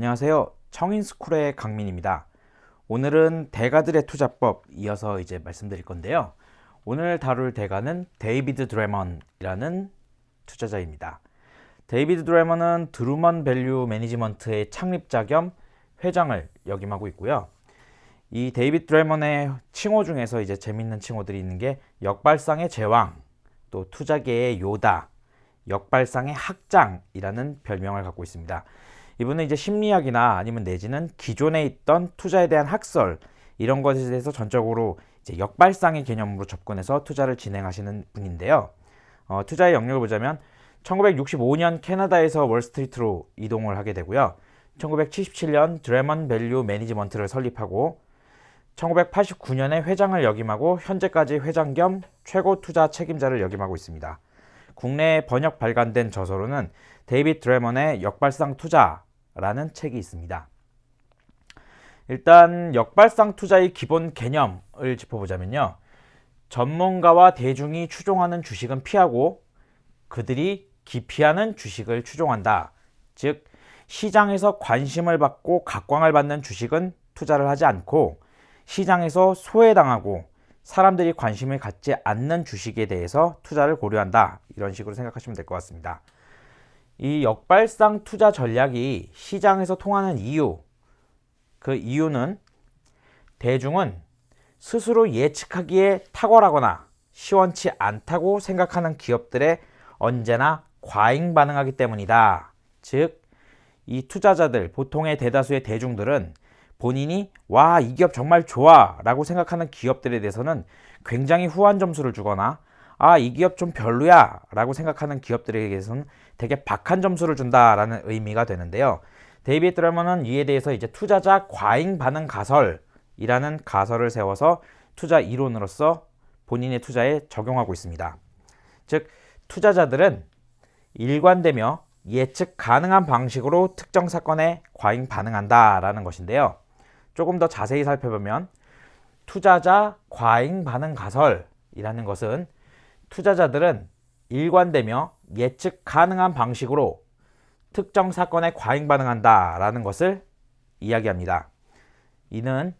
안녕하세요. 청인스쿨의 강민입니다. 오늘은 대가들의 투자법 이어서 이제 말씀드릴 건데요. 오늘 다룰 대가는 데이비드 드레먼이라는 투자자입니다. 데이비드 드레먼은 드루먼 밸류 매니지먼트의 창립자 겸 회장을 역임하고 있고요. 이 데이비드 드레먼의 칭호 중에서 이제 재밌는 칭호들이 있는 게 역발상의 제왕, 또 투자계의 요다, 역발상의 학장이라는 별명을 갖고 있습니다. 이분은 이제 심리학이나 아니면 내지는 기존에 있던 투자에 대한 학설 이런 것에 대해서 전적으로 이제 역발상의 개념으로 접근해서 투자를 진행하시는 분인데요. 어, 투자의 영역을 보자면 1965년 캐나다에서 월스트리트로 이동을 하게 되고요. 1977년 드레먼 밸류 매니지먼트를 설립하고 1989년에 회장을 역임하고 현재까지 회장 겸 최고 투자 책임자를 역임하고 있습니다. 국내에 번역 발간된 저서로는 데이빗 드레먼의 역발상 투자 라는 책이 있습니다. 일단 역발상 투자의 기본 개념을 짚어보자면요. 전문가와 대중이 추종하는 주식은 피하고 그들이 기피하는 주식을 추종한다. 즉 시장에서 관심을 받고 각광을 받는 주식은 투자를 하지 않고 시장에서 소외당하고 사람들이 관심을 갖지 않는 주식에 대해서 투자를 고려한다. 이런 식으로 생각하시면 될 것 같습니다. 이 역발상 투자 전략이 시장에서 통하는 이유, 그 이유는 대중은 스스로 예측하기에 탁월하거나 시원치 않다고 생각하는 기업들에 언제나 과잉 반응하기 때문이다. 즉, 이 투자자들, 보통의 대다수의 대중들은 본인이 와, 이 기업 정말 좋아 라고 생각하는 기업들에 대해서는 굉장히 후한 점수를 주거나 아, 이 기업 좀 별로야 라고 생각하는 기업들에 대해서는 되게 박한 점수를 준다라는 의미가 되는데요. 데이비드 드래먼은 이에 대해서 이제 투자자 과잉 반응 가설이라는 가설을 세워서 투자 이론으로서 본인의 투자에 적용하고 있습니다. 즉, 투자자들은 일관되며 예측 가능한 방식으로 특정 사건에 과잉 반응한다라는 것인데요. 조금 더 자세히 살펴보면 투자자 과잉 반응 가설이라는 것은 투자자들은 일관되며 예측 가능한 방식으로 특정 사건에 과잉 반응한다라는 것을 이야기합니다. 이는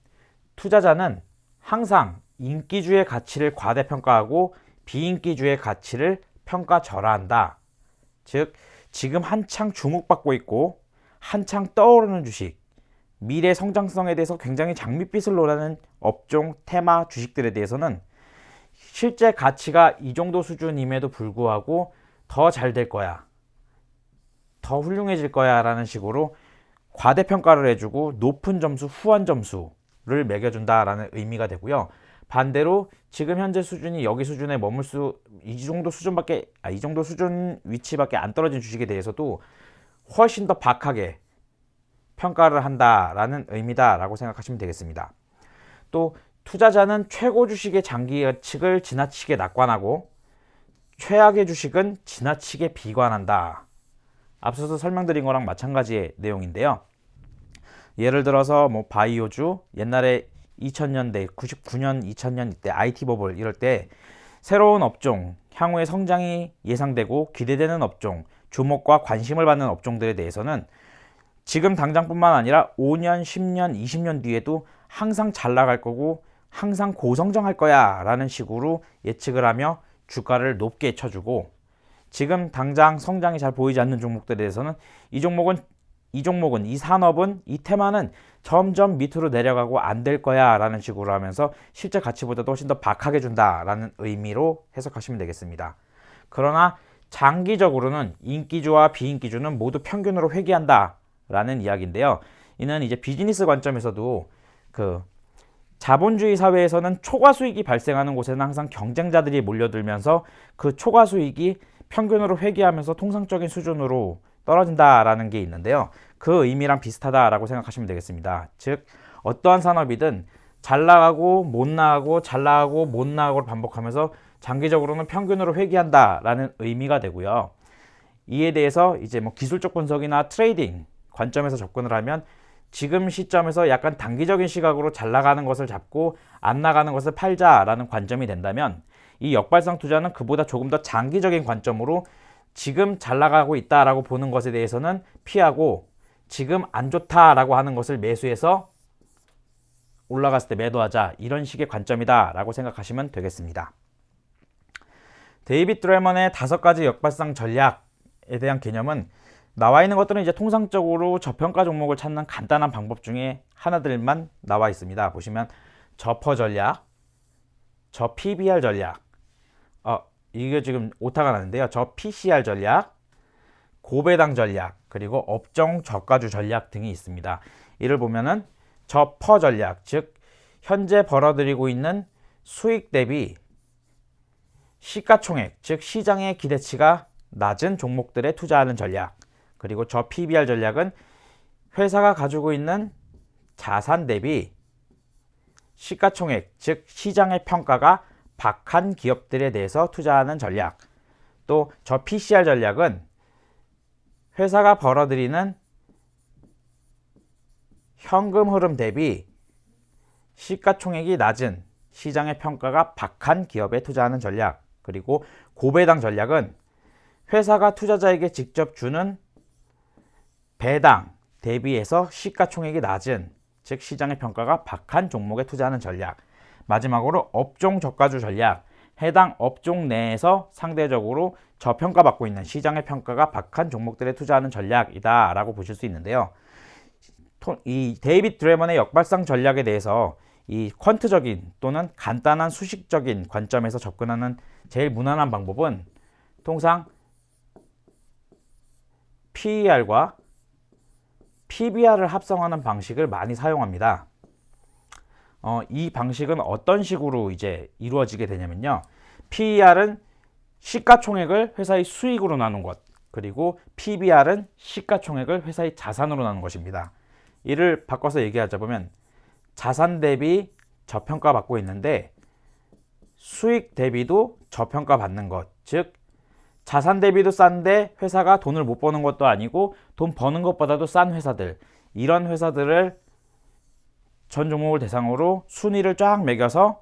투자자는 항상 인기주의 가치를 과대평가하고 비인기주의 가치를 평가 절하한다. 즉, 지금 한창 주목받고 있고 한창 떠오르는 주식, 미래 성장성에 대해서 굉장히 장밋빛을 노라는 업종, 테마, 주식들에 대해서는 실제 가치가 이 정도 수준임에도 불구하고 더 잘 될 거야. 더 훌륭해질 거야. 라는 식으로 과대평가를 해주고 높은 점수, 후한 점수를 매겨준다라는 의미가 되고요. 반대로 지금 현재 수준이 여기 수준에 머물 수, 이 정도 수준밖에, 아, 이 정도 수준 위치밖에 안 떨어진 주식에 대해서도 훨씬 더 박하게 평가를 한다라는 의미다라고 생각하시면 되겠습니다. 또 투자자는 최고 주식의 장기 예측을 지나치게 낙관하고 최악의 주식은 지나치게 비관한다. 앞서서 설명드린 거랑 마찬가지의 내용인데요. 예를 들어서 뭐 바이오주 옛날에 2000년대 99년 2000년 이때 IT 버블 이럴 때 새로운 업종 향후의 성장이 예상되고 기대되는 업종 주목과 관심을 받는 업종들에 대해서는 지금 당장뿐만 아니라 5년, 10년, 20년 뒤에도 항상 잘 나갈 거고 항상 고성장할 거야 라는 식으로 예측을 하며 주가를 높게 쳐주고 지금 당장 성장이 잘 보이지 않는 종목들에 대해서는 이 종목은 이 종목은 이 산업은 이 테마는 점점 밑으로 내려가고 안 될 거야 라는 식으로 하면서 실제 가치보다도 훨씬 더 박하게 준다라는 의미로 해석하시면 되겠습니다. 그러나 장기적으로는 인기주와 비인기주는 모두 평균으로 회귀한다 라는 이야기인데요. 이는 이제 비즈니스 관점에서도 그 자본주의 사회에서는 초과 수익이 발생하는 곳에는 항상 경쟁자들이 몰려들면서 그 초과 수익이 평균으로 회귀하면서 통상적인 수준으로 떨어진다라는 게 있는데요. 그 의미랑 비슷하다라고 생각하시면 되겠습니다. 즉 어떠한 산업이든 잘 나가고 못 나가고 잘 나가고 못 나가고를 반복하면서 장기적으로는 평균으로 회귀한다라는 의미가 되고요. 이에 대해서 이제 뭐 기술적 분석이나 트레이딩 관점에서 접근을 하면 지금 시점에서 약간 단기적인 시각으로 잘 나가는 것을 잡고 안 나가는 것을 팔자라는 관점이 된다면 이 역발상 투자는 그보다 조금 더 장기적인 관점으로 지금 잘 나가고 있다라고 보는 것에 대해서는 피하고 지금 안 좋다라고 하는 것을 매수해서 올라갔을 때 매도하자 이런 식의 관점이다라고 생각하시면 되겠습니다. 데이빗 드래먼의 다섯 가지 역발상 전략에 대한 개념은 나와 있는 것들은 이제 통상적으로 저평가 종목을 찾는 간단한 방법 중에 하나들만 나와 있습니다. 보시면 저퍼 전략, 저 PBR 전략, 어, 이게 지금 오타가 나는데요. 저 PCR 전략, 고배당 전략, 그리고 업종 저가주 전략 등이 있습니다. 이를 보면은 저 퍼 전략, 즉 현재 벌어들이고 있는 수익 대비 시가총액, 즉 시장의 기대치가 낮은 종목들에 투자하는 전략. 그리고 저 PBR 전략은 회사가 가지고 있는 자산 대비 시가총액, 즉 시장의 평가가 박한 기업들에 대해서 투자하는 전략. 또 저 PCR 전략은 회사가 벌어들이는 현금 흐름 대비 시가총액이 낮은 시장의 평가가 박한 기업에 투자하는 전략. 그리고 고배당 전략은 회사가 투자자에게 직접 주는 배당 대비해서 시가총액이 낮은 즉 시장의 평가가 박한 종목에 투자하는 전략. 마지막으로 업종 저가주 전략. 해당 업종 내에서 상대적으로 저평가받고 있는 시장의 평가가 박한 종목들에 투자하는 전략이다 라고 보실 수 있는데요. 이 데이빗 드래먼의 역발상 전략에 대해서 이 퀀트적인 또는 간단한 수식적인 관점에서 접근하는 제일 무난한 방법은 통상 PER과 PBR을 합성하는 방식을 많이 사용합니다. 어, 이 방식은 어떤 식으로 이제 이루어지게 되냐면요. PER은 시가총액을 회사의 수익으로 나눈 것, 그리고 PBR은 시가총액을 회사의 자산으로 나눈 것입니다. 이를 바꿔서 얘기하자면 자산 대비 저평가 받고 있는데 수익 대비도 저평가 받는 것, 즉 자산 대비도 싼데 회사가 돈을 못 버는 것도 아니고 돈 버는 것보다도 싼 회사들 이런 회사들을 전 종목을 대상으로 순위를 쫙 매겨서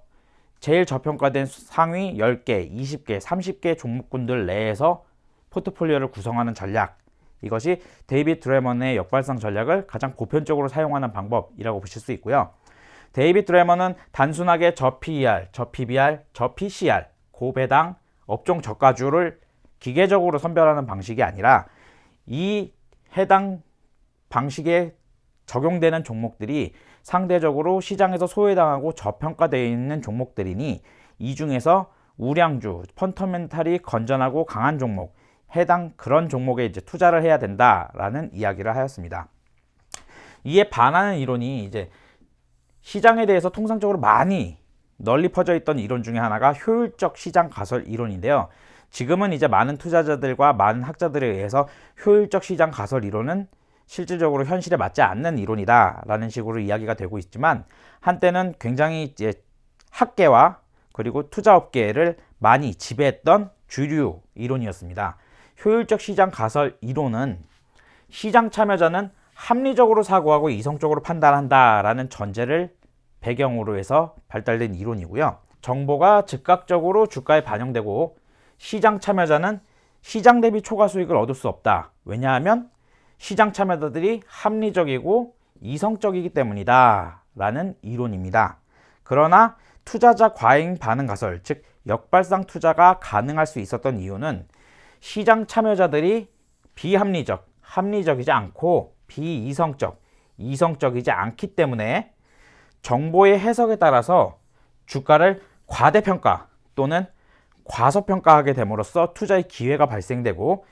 제일 저평가된 상위 10개, 20개, 30개 종목군들 내에서 포트폴리오를 구성하는 전략 이것이 데이빗 드래먼의 역발상 전략을 가장 보편적으로 사용하는 방법이라고 보실 수 있고요. 데이빗 드래먼은 단순하게 저 PER, 저 PBR, 저 PCR, 고배당, 업종 저가주를 기계적으로 선별하는 방식이 아니라 이 해당 방식에 적용되는 종목들이 상대적으로 시장에서 소외당하고 저평가되어 있는 종목들이니 이 중에서 우량주, 펀터멘탈이 건전하고 강한 종목, 해당 그런 종목에 이제 투자를 해야 된다라는 이야기를 하였습니다. 이에 반하는 이론이 이제 시장에 대해서 통상적으로 많이 널리 퍼져 있던 이론 중에 하나가 효율적 시장 가설 이론인데요. 지금은 이제 많은 투자자들과 많은 학자들에 의해서 효율적 시장 가설 이론은 실질적으로 현실에 맞지 않는 이론이다라는 식으로 이야기가 되고 있지만 한때는 굉장히 이제 학계와 그리고 투자업계를 많이 지배했던 주류 이론이었습니다. 효율적 시장 가설 이론은 시장 참여자는 합리적으로 사고하고 이성적으로 판단한다라는 전제를 배경으로 해서 발달된 이론이고요. 정보가 즉각적으로 주가에 반영되고 시장 참여자는 시장 대비 초과 수익을 얻을 수 없다. 왜냐하면 시장 참여자들이 합리적이고 이성적이기 때문이다. 라는 이론입니다. 그러나 투자자 과잉 반응 가설, 즉 역발상 투자가 가능할 수 있었던 이유는 시장 참여자들이 비합리적, 합리적이지 않고 비이성적, 이성적이지 않기 때문에 정보의 해석에 따라서 주가를 과대평가 또는 과소평가하게 됨으로써 투자의 기회가 발생되고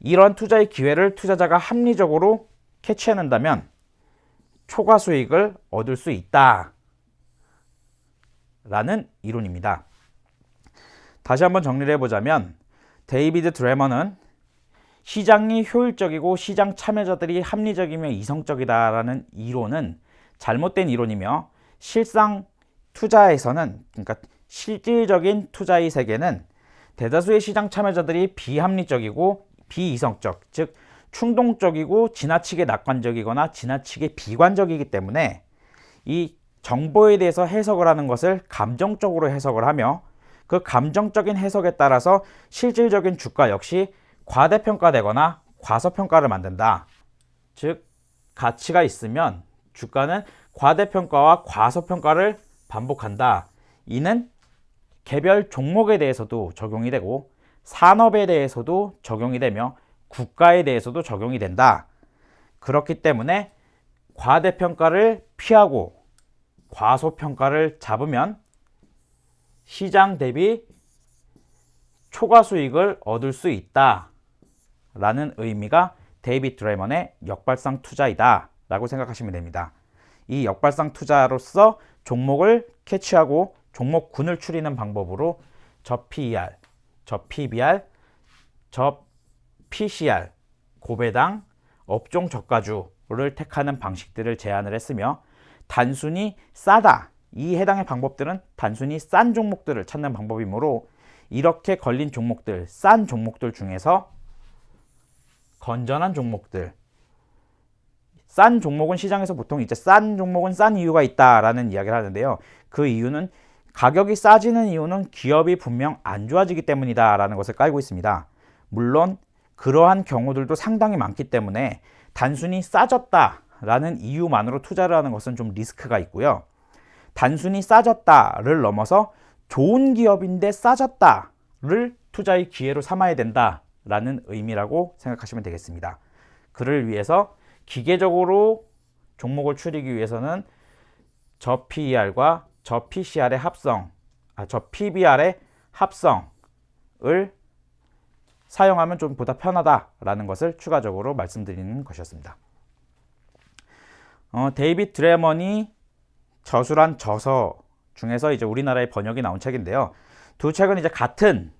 이런 투자의 기회를 투자자가 합리적으로 캐치해낸다면 초과 수익을 얻을 수 있다. 라는 이론입니다. 다시 한번 정리를 해보자면 데이비드 드래머는 시장이 효율적이고 시장 참여자들이 합리적이며 이성적이다라는 이론은 잘못된 이론이며 실상 투자에서는 그러니까 실질적인 투자의 세계는 대다수의 시장 참여자들이 비합리적이고 비이성적, 즉 충동적이고 지나치게 낙관적이거나 지나치게 비관적이기 때문에 이 정보에 대해서 해석을 하는 것을 감정적으로 해석을 하며 그 감정적인 해석에 따라서 실질적인 주가 역시 과대평가되거나 과소평가를 만든다. 즉 가치가 있으면 주가는 과대평가와 과소평가를 반복한다. 이는 개별 종목에 대해서도 적용이 되고 산업에 대해서도 적용이 되며 국가에 대해서도 적용이 된다. 그렇기 때문에 과대평가를 피하고 과소평가를 잡으면 시장 대비 초과 수익을 얻을 수 있다. 라는 의미가 데이빗 드레먼의 역발상 투자이다. 라고 생각하시면 됩니다. 이 역발상 투자로서 종목을 캐치하고 종목군을 추리는 방법으로 저 PER, 저 PBR, 저 PCR, 고배당, 업종 저가주를 택하는 방식들을 제안을 했으며 단순히 싸다. 이 해당의 방법들은 단순히 싼 종목들을 찾는 방법이므로 이렇게 걸린 종목들, 싼 종목들 중에서 건전한 종목들, 싼 종목은 시장에서 보통 이제 싼 종목은 싼 이유가 있다라는 이야기를 하는데요. 그 이유는 가격이 싸지는 이유는 기업이 분명 안 좋아지기 때문이다라는 것을 깔고 있습니다. 물론 그러한 경우들도 상당히 많기 때문에 단순히 싸졌다라는 이유만으로 투자를 하는 것은 좀 리스크가 있고요. 단순히 싸졌다를 넘어서 좋은 기업인데 싸졌다를 투자의 기회로 삼아야 된다라는 의미라고 생각하시면 되겠습니다. 그를 위해서 기계적으로 종목을 추리기 위해서는 저 PER과 저 PCR의 합성, 아, 저 PBR의 합성을 사용하면 좀 보다 편하다라는 것을 추가적으로 말씀드리는 것이었습니다. 어, 데이빗 드레먼이 저술한 저서 중에서 이제 우리나라의 번역이 나온 책인데요. 두 책은 이제 같은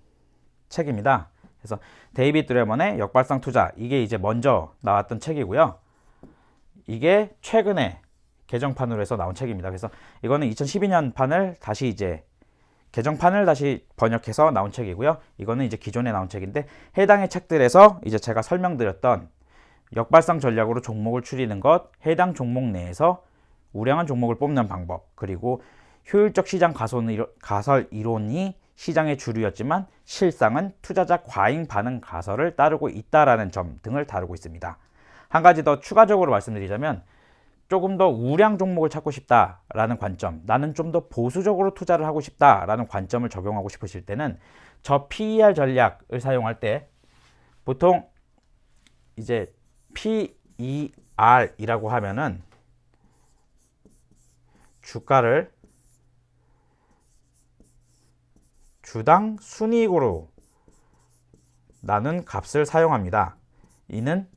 책입니다. 그래서 데이빗 드레먼의 역발상 투자 이게 이제 먼저 나왔던 책이고요. 이게 최근에 개정판으로 해서 나온 책입니다. 그래서 이거는 2012년 판을 다시 이제 개정판을 다시 번역해서 나온 책이고요. 이거는 이제 기존에 나온 책인데 해당의 책들에서 이제 제가 설명드렸던 역발상 전략으로 종목을 추리는 것, 해당 종목 내에서 우량한 종목을 뽑는 방법, 그리고 효율적 시장 가설, 가설 이론이 시장의 주류였지만 실상은 투자자 과잉 반응 가설을 따르고 있다라는 점 등을 다루고 있습니다. 한 가지 더 추가적으로 말씀드리자면 조금 더 우량 종목을 찾고 싶다라는 관점, 나는 좀 더 보수적으로 투자를 하고 싶다라는 관점을 적용하고 싶으실 때는 저 PER 전략을 사용할 때 보통 이제 PER이라고 하면은 주가를 주당 순이익으로 나눈 값을 사용합니다. 이는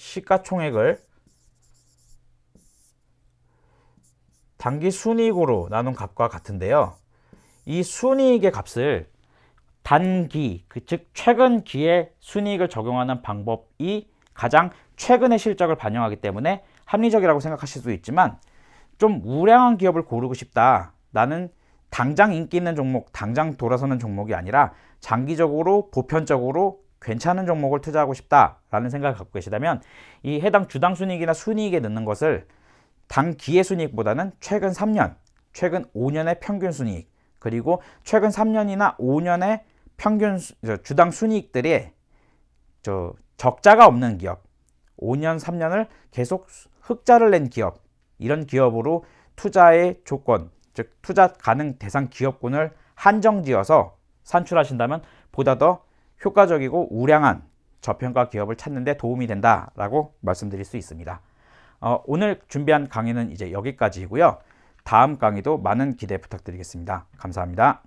시가총액을 단기 순이익으로 나눈 값과 같은데요. 이 순이익의 값을 단기, 그즉 최근 기의 순이익을 적용하는 방법이 가장 최근의 실적을 반영하기 때문에 합리적이라고 생각하실 수 있지만 좀 우량한 기업을 고르고 싶다. 나는 당장 인기 있는 종목, 당장 돌아서는 종목이 아니라 장기적으로 보편적으로 괜찮은 종목을 투자하고 싶다라는 생각을 갖고 계시다면 이 해당 주당 순이익이나 순이익에 넣는 것을 당 기의 순이익보다는 최근 3년, 최근 5년의 평균 순이익 그리고 최근 3년이나 5년의 평균 주당 순이익들이 저 적자가 없는 기업, 5년, 3년을 계속 흑자를 낸 기업 이런 기업으로 투자의 조건, 즉 투자 가능 대상 기업군을 한정지어서 산출하신다면 보다 더 효과적이고 우량한 저평가 기업을 찾는 데 도움이 된다라고 말씀드릴 수 있습니다. 어, 오늘 준비한 강의는 이제 여기까지이고요. 다음 강의도 많은 기대 부탁드리겠습니다. 감사합니다.